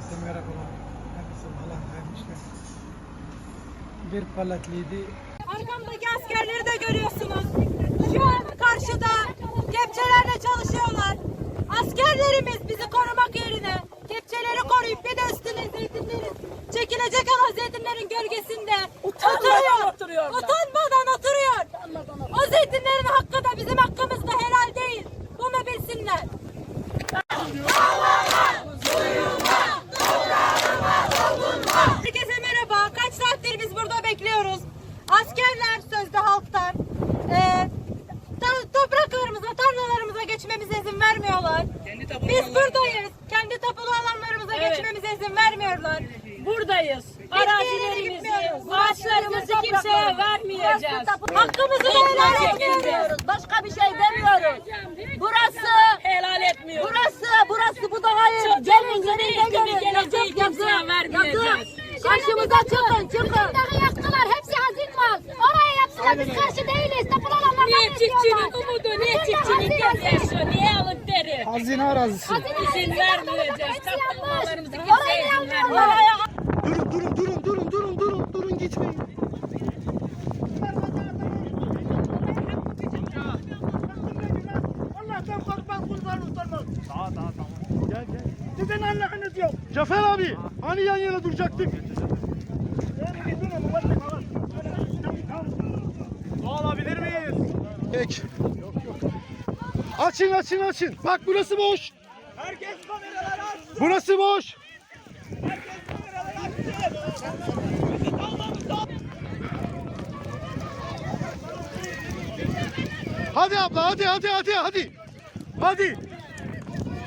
Herkese merhabalar. Herkese Allah vermişler. Bir palatlıydı. Arkamdaki askerleri de görüyorsunuz. Şu an karşıda kepçelerle çalışıyorlar. Askerlerimiz bizi korumak yerine kepçeleri koruyup bir de üstüne zeytinlerin çekilecek olan zeytinlerin gölgesinde oturuyor. oturuyorlar. Utanmadan oturuyor. O zeytinlerin hakkı da bizim hakkımız da helal değil. Bunu bilsinler. Herkese merhaba. Kaç saattir biz burada bekliyoruz. Askerler sözde halktan ta- topraklarımıza, tarlalarımıza geçmemize izin vermiyorlar. Biz buradayız. Kendi tapulu alanlarımıza Evet. geçmemize izin vermiyorlar. Buradayız. Arazilerimizi, ağaçlarımızı kimseye vermeyeceğiz. Hakkımızı da helal etmiyoruz. Başka bir şey demiyoruz. Burası, Helal etmiyoruz. burası, burası bu doğayı gelin gelin gelin gelin. geleceği kimseye vermeyeceğiz. Karşımıza çıkın çıkın. Niye çiftçinin umudu, niye çiftçinin gözyaşı, niye alıp deri? Hazine arazisi. İzin vermeyeceğiz. Orayı kimseye izin vermeyeceğiz. Durun durun durun durun durun durun durun gitmeyin. Allah'tan korkmaz kurban utanmaz. Daha daha tamam. Gel gel. Sizin Allah'ınız yok. Cafer abi hani yan yana duracaktık? Miyiz? Peki. Açın açın açın. Bak burası boş. Herkes kameraları açsın. Burası boş. Herkes kameraları açsın. Hadi abla hadi hadi hadi hadi. Hadi.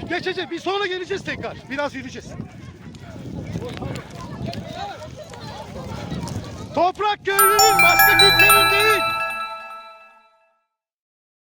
Geçeceğiz. Bir sonra geleceğiz tekrar. Biraz yürüyeceğiz. Toprak köylünün başka kimsenin